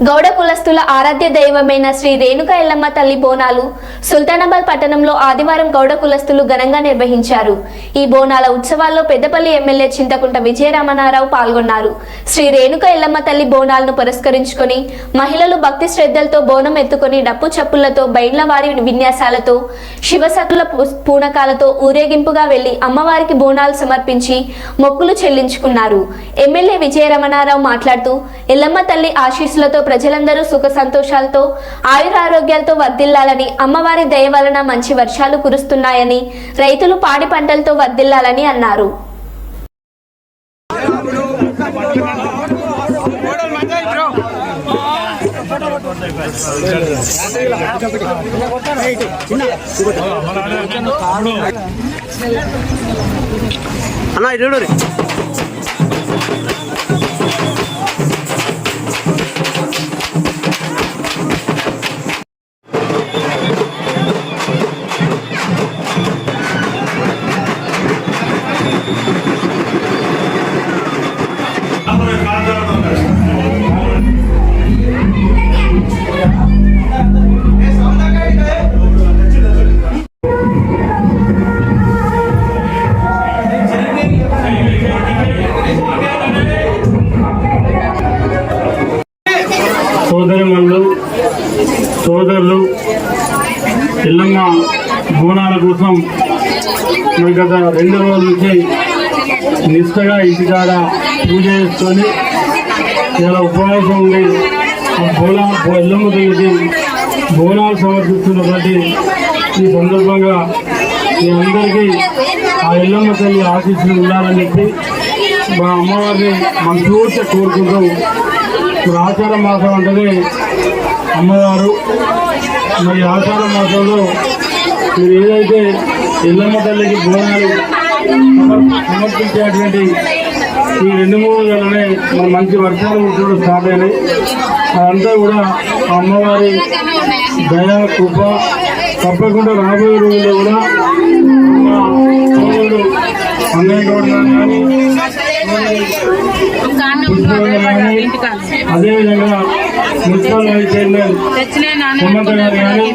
గౌడ కులస్తుల ఆరాధ్య దైవమైన శ్రీ రేణుక ఎల్లమ్మ తల్లి బోనాలు సుల్తానాబాద్ పట్టణంలో ఆదివారం గౌడ కులస్తులు ఘనంగా నిర్వహించారు. ఈ బోనాల ఉత్సవాల్లో పెద్దపల్లి ఎమ్మెల్యే చింతకుంట విజయరామనారావు పాల్గొన్నారు. శ్రీ రేణుక ఎల్లమ్మ తల్లి బోనాలను పురస్కరించుకొని మహిళలు భక్తి శ్రద్ధలతో బోనం ఎత్తుకొని డప్పు చప్పులతో బయళ్ళ వారి విన్యాసాలతో శివసతుల పూనకాలతో ఊరేగింపుగా వెళ్ళి అమ్మవారికి బోనాలు సమర్పించి మొక్కులు చెల్లించుకున్నారు. ఎమ్మెల్యే విజయరమణారావు మాట్లాడుతూ ఎల్లమ్మ తల్లి ఆశీస్సులతో ప్రజలందరూ సుఖ సంతోషాలతో ఆయురారోగ్యాలతో వర్ధిల్లాలని అమ్మవారి దయ వలన మంచి వర్షాలు కురుస్తున్నాయని రైతులు పాడి పంటలతో వర్ధిల్లాలని అన్నారు. అన్న ఇడు సోదరిమణులు సోదరులు ఎల్లమ్మ బోనాల కోసం గత రెండు రోజుల నుంచి నిష్టగా ఇంటికాడ పూజ చేసుకొని ఇలా ఉపవాసం ఉండి ఆ బోనా ఎల్లమ్మ తల్లికి బోనాలు సమర్పిస్తున్నటువంటి ఈ సందర్భంగా మీ అందరికీ ఆ ఎల్లమ్మ తల్లి ఆశీస్సులు ఉండాలని చెప్పి మా అమ్మవారిని మనస్ఫూర్తిగా కోరుకుంటూ ఇప్పుడు ఆచార మాసం అంటేనే అమ్మవారు. మరి ఆచార మాసంలో మీరు ఏదైతే ఎల్లమ్మ తల్లికి బోనాలు సమర్పించేటువంటి ఈ రెండు మూడు నెలలనే మన మంచి వర్షాలు కూడా స్టార్ట్ అయినాయి. అదంతా కూడా అమ్మవారి దయ కృప తప్పకుండా రాబోయే రోజుల్లో కూడా అన్నయ్య గౌడ్ కానీ అదేవిధంగా మున్సిపల్ వైస్ చైర్మన్ హేమంత్ గారు కానీ